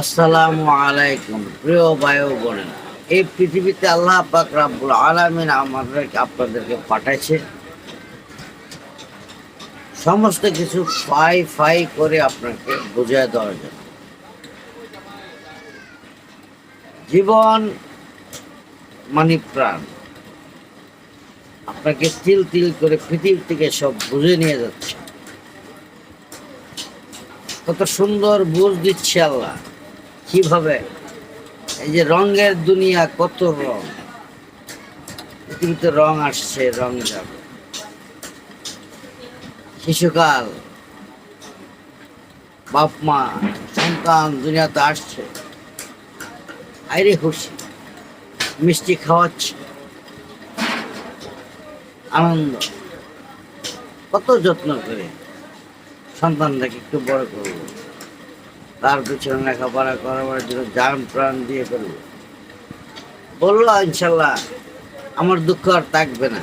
আসসালামু আলাইকুম, প্রিয় এই পৃথিবীতে আল্লাহ পাক রাব্বুল আলামিন আমাদেরকে, আপনাদেরকে পাঠাইছে। সমস্ত কিছু ফাই ফাই করে আপনাকে বুঝিয়ে দেওয়ার জন্য। জীবন মানে প্রাণ। আপনাকে তিল তিল করে পৃথিবী থেকে সব বুঝে নিয়ে যাচ্ছে। কত সুন্দর বুঝ দিচ্ছে আল্লাহ। কীভাবে? এই যে রঙের দুনিয়া কত রং? পৃথিবীতে রং আসছে, রং যাবে। শিশুকাল বাপ মা সন্তান, দুনিয়াতে আসছে। আইরে খুশি, মিষ্টি খাওয়াচ্ছে। আনন্দ। কত যত্ন করে সন্তানটাকে একটু বড় করব। তার পিছনে লেখাপড়া করাবার জন্য যান প্রাণ দিয়ে করব। বলল, ইনশাল্লাহ, আমার দুঃখ আর থাকবে না।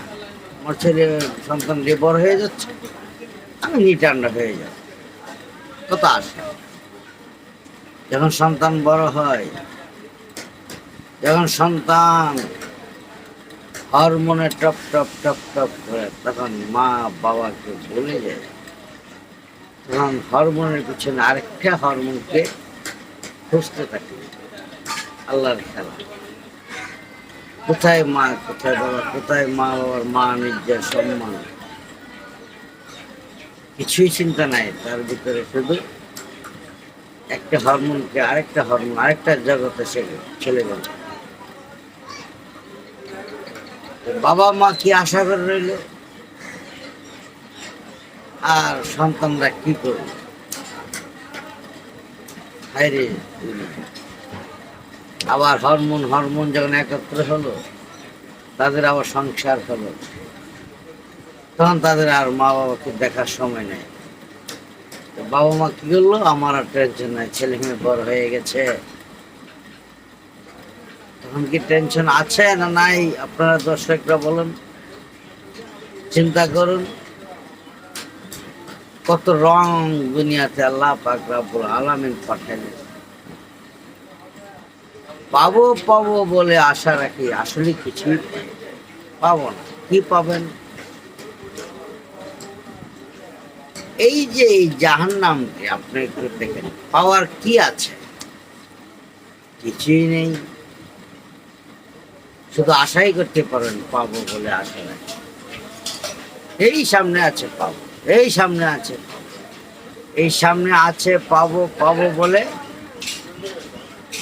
আমার ছেলে, সন্তান দিয়ে বড় হয়ে যাচ্ছে। আমি নিটান্ডা হয়ে যাব। কত আশা যখন সন্তান বড় হয়, যখন সন্তান হরমোনে টপ টপ টপ টপ করে, তখন মা বাবাকে বলে যায় হরমোনের পিছনে আরেকটা হরমোনকে খুঁজতে থাকে। আল্লাহর খেলা। কোথায় মা, কোথায় বাবা, কোথায় মা বাবার মা নিজের সম্মান? কিছুই চিন্তা নাই, তার ভিতরে শুধু একটা হরমোনকে আরেকটা হরমোন, আরেকটা জগতে চলে গেল। বাবা মা কি আশা করে রইল? আর সন্তানরা কি করবে? হায়রে। আবার হরমোন হরমোন যখন একত্র হলো, তাদের আবার সংসার হলো। তখন তাদের আর মা বাবাকে দেখার সময় নেই। বাবা মা কি করল? আমার আর টেনশন নাই, ছেলে মেয়ে বড় হয়ে গেছে। তখন কি টেনশন আছে না নাই? আপনারা দর্শকরা বলুন, চিন্তা করুন। কত রং দুনিয়াতে আল্লাহ পাক রাব্বুল আলামিন পাঠালেন পাবো পাবো বলে আশা রাখি, আসলে কিছুই পাবো না, কি পাবেন? এই যে এই জাহান নামকে আপনি একটু দেখেন, পাওয়ার কি আছে? কিছুই নেই। শুধু আশাই করতে পারেন, পাবো বলে আশা রাখি। এই সামনে আছে পাবো। এই সামনে আছে। এই সামনে আছে পাবো পাবো বলে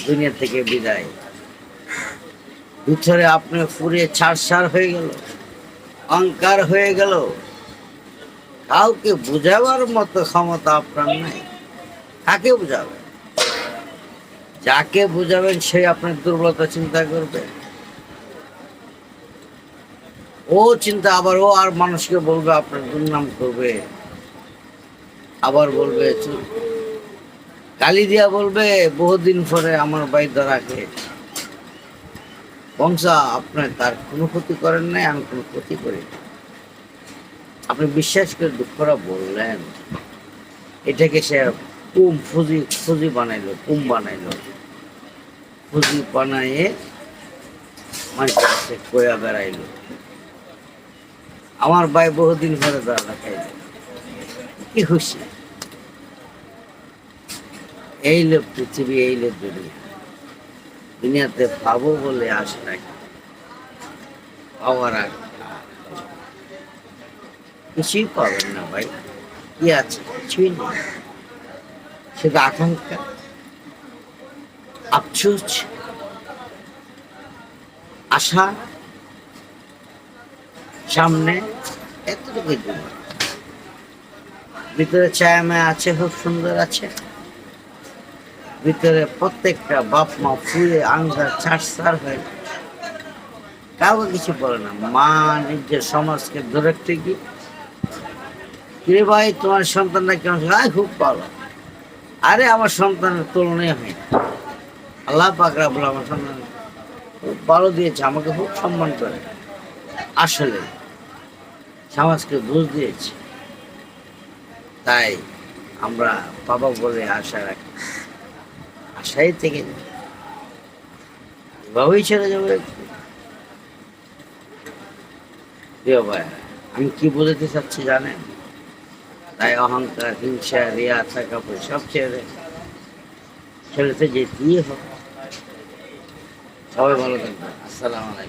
দুনিয়া থেকে বিদায়। ভিতরে আপনি ফুরে ছাড় হয়ে গেল, অহংকার হয়ে গেল। কাউকে বুঝাবার মতো ক্ষমতা আপনার নাই। কাকে বুঝাবেন? যাকে বুঝাবেন সে আপনার দুর্বলতা চিন্তা করবে। ও চিন্তা, আবার ও আর মানুষকে বলবে, আপনার দুর্নাম করবে। আবার বলবে গালি দিয়া বলবে, বহুদিন পরে আমার ভাই ধরা বংশা আপনার তার কোনো ক্ষতি করেন নাই, আমি কোনো ক্ষতি করি। আপনি বিশ্বাস করে দুঃখরা বললেন, এটাকে সে কুম, ফুজি ফুজি বানাইলো, কুম বানাইলো। ফুজি বানাইয়ে মানুষের কাছে কয়া বেড়াইলো। আমার ভাই বহুদিন ধরা খাইল কি খুশি। এই লোক পৃথিবী, এই লোক দুনিয়া। দুনিয়াতে পাবো বলে আশা রাখি। পাওয়ার আর কিছুই পাবেন না ভাই। কি আছে? কিছুই নেই। শুধু আকাঙ্ক্ষা। আফসোস। আশা। সামনে। এতটুকুই দুনিয়া ভিতরে ছায়া মায়া আছে, খুব সুন্দর আছে। ভিতরে প্রত্যেকটা বাপ, মা ফুলে আঙ্গার ছাড় হয়ে কাউকে কিছু বলে না। মা নিজের সমাজকে ধরে রাখতে কি কিরে ভাই, তোমার সন্তানরা কেমন? আয় খুব ভালো আরে, আমার সন্তানের তুলনায় হয় আল্লাহ পাকরা বলে আমার সন্তান খুব ভালো দিয়েছে, আমাকে খুব সম্মান করে। আসলে সমাজকে বুঝ দিয়েছে। তাই আমরা বাবা বলে আশা রাখি। আশাই থেকে এভাবেই ছেড়ে যাবে। আমি কি বোঝাতে চাচ্ছি জানেন? তাই অহংকার, হিংসা, রিয়া, থাকা সব ছেড়ে ছেড়েতে যেতেই হবে। সবাই ভালো থাকবেন। আসসালামু আলাইকুম।